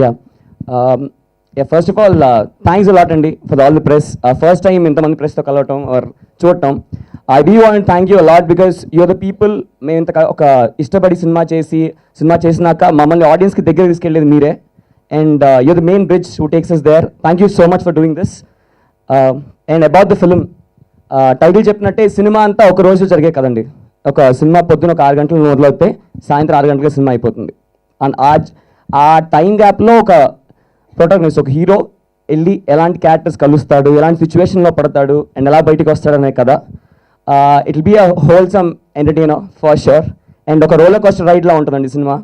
Yeah yeah first of all thanks a lot అండి for all the press first time ఇంతమంది ప్రెస్తో కలవటం or చూడటం. I D want thank you a lot because you're the people మేము ఇంత ఒక ఇష్టపడి సినిమా చేసి సినిమా చేసినాక మమ్మల్ని ఆడియన్స్కి దగ్గర తీసుకెళ్ళేది మీరే. And you're the main bridge who takes us there thank you so much for doing this and about the film title చెప్పినట్టే సినిమా అంతా ఒక రోజు జరిగే కదండి. ఒక సినిమా పొద్దున ఒక ఆరు గంటలు మొదలవుతే సాయంత్రం ఆరు గంటలకు సినిమా అయిపోతుంది. అండ్ ఆ ఆ టైం గ్యాప్లో ఒక ప్రొటాగనిస్ట్ ఒక హీరో వెళ్ళి ఎలాంటి క్యారెక్టర్స్ కలుస్తాడు ఎలాంటి సిచ్యువేషన్లో పడతాడు అండ్ ఎలా బయటికి వస్తాడనే కదా it be be a wholesome entertainer for sure and ఒక రోలర్ కోస్టర్ రైడ్లా ఉంటుందండి సినిమా.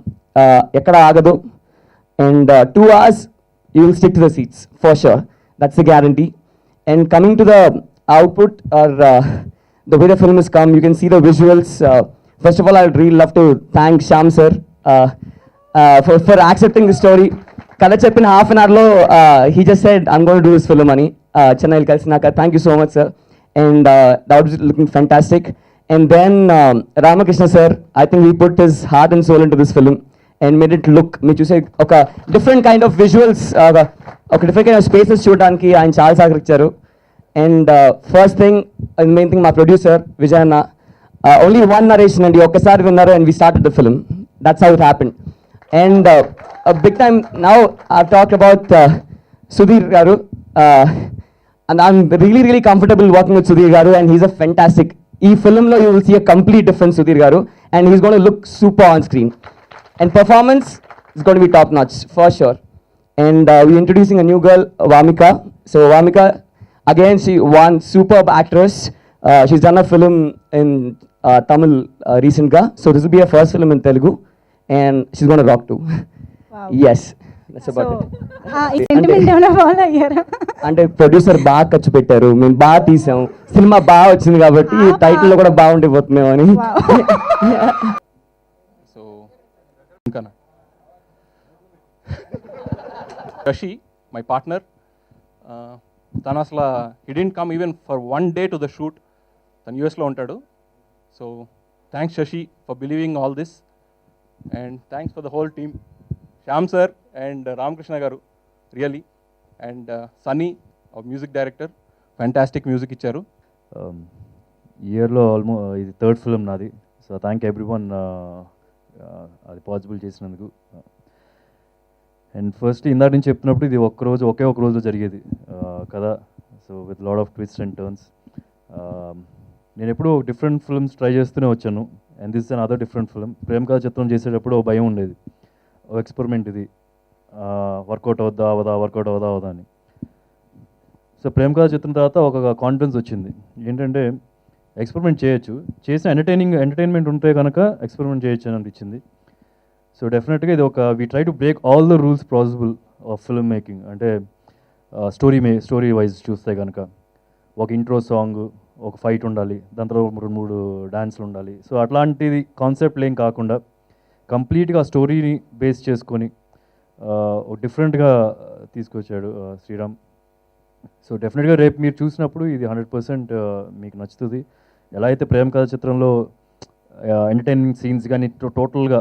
ఎక్కడ ఆగదు. And two hours you will stick to the seats for sure that's the guarantee and coming to the output or the way the film is come you can see the visuals first of all I all, love to thank Shyam sir for for accepting the story కథ చెప్పిన half అన్ అవర్లో he just said I'm gonna do this film అని చెన్నైలో కలిసినాక thank you so much sir and doubt was looking fantastic and then Ramakrishna sir I think we put his heart and soul into this film and made it look మీరు చూసే ఒక different kind of visuals ఒక different kind of spaces చూడడానికి ఆయన చాలా సహకరించారు. And first thing main thing మా producer విజయన్న only one narration అండి ఒక్కసారి విన్నారు and we start the film that's how it And uh, a big time, now I've talked about uh, Sudhir Garu. Uh, and I'm really, really comfortable working with Sudhir Garu, and he's a fantastic. E film, you will see a complete different Sudhir Garu, and he's going to look super on screen. And performance is going to be top notch, for sure. And uh, we're introducing a new girl, Vamika. So, Vamika, again, she one superb actress. Uh, she's done a film in uh, Tamil uh, recently. So, this will be her first film in Telugu. And she's going to rock too. Wow. yes, that's about it. ఈ sentiment ఏమైనా follow అయ్యారా? అంటే producer బాగా ఖర్చు పెట్టారు. మేము బాగా తీసాం. సినిమా బాగా వచ్చింది కాబట్టి టైటిల్లో కూడా బాగుండిపోతున్నాం అని సో ఇంకా శశి మై పార్ట్నర్ తను అసలు hadn't come even for one day to the shoot తను యూఎస్లో ఉంటాడు. So thanks Shashi for believing all this and thanks for the whole team Shyam sir and Ramakrishna garu really and Sunny music director fantastic music ఇచ్చారు ఇయర్లో ఆల్మో ఇది third film నాది so thank everyone అది possible చేసినందుకు and first ఇందాక నుంచి చెప్పినప్పుడు ఇది ఒక్కరోజు ఒకే ఒక రోజు జరిగేది కదా so with lots of twist and turns నేను ఎప్పుడూ డిఫరెంట్ ఫిల్మ్స్ ట్రై చేస్తూనే వచ్చాను and this another different film Prema Katha Chitram చేసేటప్పుడు ఓ భయం ఉండేది. ఓ ఎక్స్పెరిమెంట్ ఇది. వర్కౌట్ అవుద్దా అవదా వర్కౌట్ అవుదా అవదా అని. సో ప్రేమ కథ చిత్రం తర్వాత ఒక కాన్ఫిడెన్స్ వచ్చింది. ఏంటంటే ఎక్స్పెరిమెంట్ చేయొచ్చు. చేసిన ఎంటర్టైనింగ్ ఎంటర్టైన్మెంట్ ఉంటే కనుక ఎక్స్పెరిమెంట్ చేయొచ్చు అని అనిపించింది. సో డెఫినెట్గా ఇది ఒక we try to break all the rules possible of film making అంటే స్టోరీ మే స్టోరీ వైజ్ చూస్తే కనుక ఒక ఇంట్రో సాంగ్ ఒక ఫైట్ ఉండాలి దాని తర్వాత రెండు మూడు డ్యాన్స్లు ఉండాలి. సో అట్లాంటిది కాన్సెప్ట్ ఏం కాకుండా కంప్లీట్గా స్టోరీని బేస్ చేసుకొని డిఫరెంట్గా తీసుకొచ్చాడు శ్రీరామ్. సో డెఫినెట్గా రేపు మీరు చూసినప్పుడు ఇది హండ్రెడ్ పర్సెంట్ మీకు నచ్చుతుంది. ఎలా అయితే ప్రేమ కథ చిత్రంలో ఎంటర్టైనింగ్ సీన్స్ కానీ టోటల్గా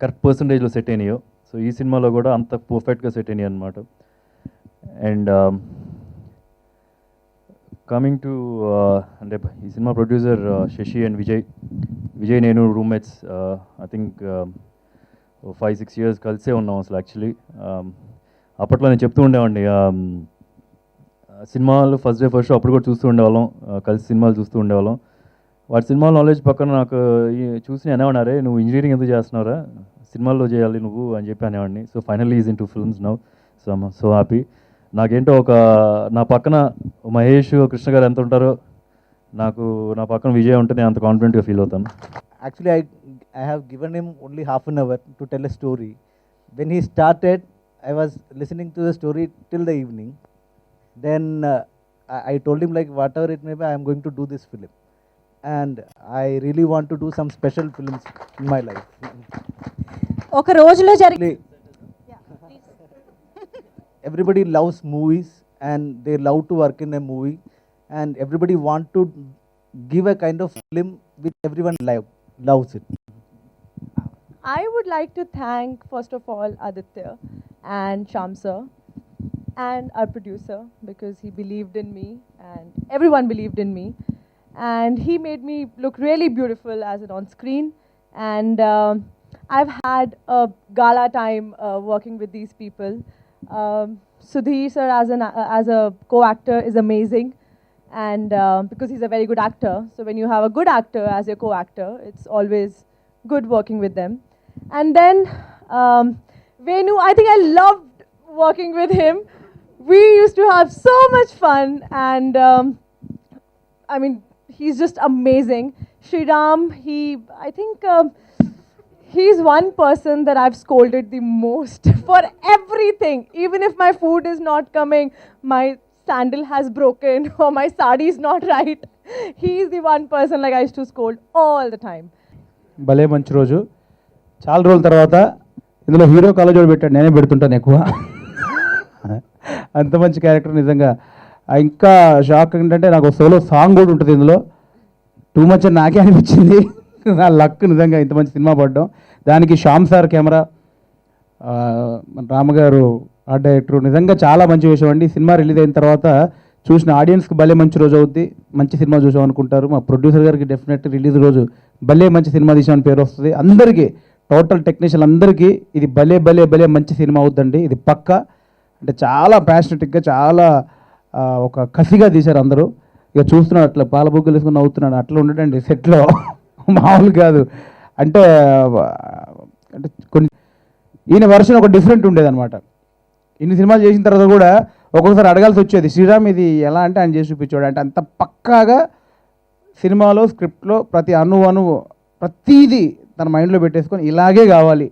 కరెక్ట్ పర్సంటేజ్లో సెట్ అయినాయో సో ఈ సినిమాలో కూడా అంత పర్ఫెక్ట్గా సెట్ అయినాయి అనమాట అండ్ కమింగ్ టు uh, అంటే ఈ సినిమా producer uh, Shashi and Vijay Vijay నేను roommates I think five six years కలిసే ఉన్నాం అసలు యాక్చువల్లీ um, అప్పట్లో నేను చెప్తూ ఉండేవాడిని um, సినిమాలు ఫస్ట్ డే ఫస్ట్ అప్పుడు కూడా చూస్తూ ఉండేవాళ్ళం uh, కలిసి సినిమాలు చూస్తూ ఉండేవాళ్ళం. వాటి సినిమా నాలెడ్జ్ పక్కన నాకు చూసి చూసి అనేవాడే నువ్వు ఇంజనీరింగ్ ఎందుకు చేస్తున్నారా సినిమాల్లో చేయాలి నువ్వు అని చెప్పి అనేవాడిని. So finally is in two films now so so happy నాకేంటో ఒక నా పక్కన మహేష్ కృష్ణ గారు ఎంత ఉంటారో నాకు నా పక్కన విజయ్ ఉంటే నేను అంత కాన్ఫిడెంట్గా ఫీల్ అవుతాను. Actually I I have given him only half an hour to tell a story when he started I was listening to the story till the evening then I told him like whatever it may be I'm going to do this film and I really want to do some special films in my life ఒక రోజులో జరిగింది everybody loves movies and they love to work in a movie, and everybody want to give a kind of film which everyone love, loves it. I would like to thank, first of all, Aditya and Sham sir, and our producer because he believed in me and everyone believed in me. And he made me look really beautiful as an on screen. And um, I've had a gala time uh, working with these people. Um, Sudhir sir as, an, uh, as a co-actor is amazing and um, because he's a very good actor. So when you have a good actor as your co-actor, it's always good working with them. And then um, Venu, I think I loved working with him. We used to have so much fun, and um, I mean, he's just amazing. Sriram, he, I think. Um, He's one person that I've scolded the most for everything. Even if my food is not coming, my sandal has broken, or my sari is not right. He's the one person like I used to scold all the time. భలే మంచి రోజు చాలా రోజుల తర్వాత ఇందులో hero కళ్ళజోడు పెట్టాడు నేనే పెడుతుంటాను ఎక్కువ అంత మంచి క్యారెక్టర్ నిజంగా ఇంకా షాక్ ఏంటంటే నాకు సోలో సాంగ్ కూడా ఉంటుంది ఇందులో టూ మచ్ నాకే అనిపించింది నా లక్ నిజంగా ఇంత మంచి సినిమా పడ్డం. దానికి శ్యామ్ సార్ కెమెరా మన రామగారు ఆర్ట్ డైరెక్టర్ నిజంగా చాలా మంచి విషయం అండి. సినిమా రిలీజ్ అయిన తర్వాత చూసిన ఆడియన్స్కి భలే మంచి రోజు అవుద్ది. మంచి సినిమా చూసాం అనుకుంటారు. మా ప్రొడ్యూసర్ గారికి డెఫినెట్ రిలీజ్ రోజు భలే మంచి సినిమా తీసామని పేరు వస్తుంది. అందరికీ టోటల్ టెక్నీషియన్ అందరికీ ఇది భలే భలే భలే మంచి సినిమా అవుద్దండి. ఇది పక్క. అంటే చాలా ప్యాషనెటిక్గా చాలా ఒక కసిగా తీశారు అందరూ. ఇక చూస్తున్నాడు అట్లా పాల బుగ్గలు వేసుకుని అవుతున్నాడు అట్లా ఉండడండి సెట్లో. మామూలు కాదు. అంటే అంటే కొన్ని ఈయన వర్షన్ ఒక డిఫరెంట్ ఉండేదన్నమాట. ఇన్ని సినిమాలు చేసిన తర్వాత కూడా ఒక్కొక్కసారి అడగాల్సి వచ్చేది శ్రీరామ్ ఇది ఎలా అంటే ఆయన చేసి చూపించాడు. అంటే అంత పక్కాగా సినిమాలో స్క్రిప్ట్లో ప్రతి అణు అణువు ప్రతీది తన మైండ్లో పెట్టేసుకొని ఇలాగే కావాలి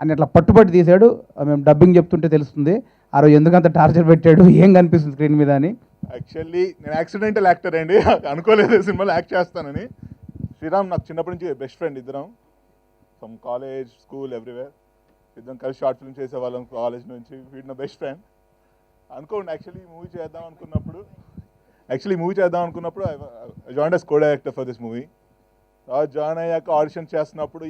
అని అట్లా పట్టుబట్టి తీశాడు. మేము డబ్బింగ్ చెప్తుంటే తెలుస్తుంది ఆ రోజు ఎందుకంత టార్చర్ పెట్టాడు ఏం కనిపిస్తుంది స్క్రీన్ మీద అని. యాక్చువల్లీ నేను యాక్సిడెంటల్ యాక్టర్ అండి. అనుకోలేదు సినిమాలో యాక్ట్ చేస్తానని. శ్రీరామ్ నాకు చిన్నప్పటి నుంచి బెస్ట్ ఫ్రెండ్ ఇద్దరం. ఫ్రమ్ కాలేజ్ స్కూల్ ఎవ్రీవేర్ ఇద్దరం కలిసి షార్ట్ ఫిల్మ్ చేసేవాళ్ళం కాలేజ్ నుంచి. వీడి నా బెస్ట్ ఫ్రెండ్ అనుకోండి యాక్చువల్లీ మూవీ చేద్దాం అనుకున్నప్పుడు యాక్చువల్లీ మూవీ చేద్దాం అనుకున్నప్పుడు join as co director for this movie join అయ్యాక ఆడిషన్ చేస్తున్నప్పుడు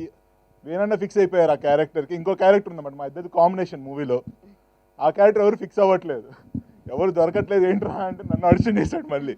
వేనన్నా ఫిక్స్ అయిపోయారు ఆ క్యారెక్టర్కి ఇంకో క్యారెక్టర్ ఉందన్నమాట మా ఇద్దరు కాంబినేషన్ మూవీలో ఆ క్యారెక్టర్ ఎవరు ఫిక్స్ అవ్వట్లేదు. ఎవరు దొరకట్లేదు ఏంట్రా అంటే నన్ను ఆడిషన్ చేశాడు మళ్ళీ.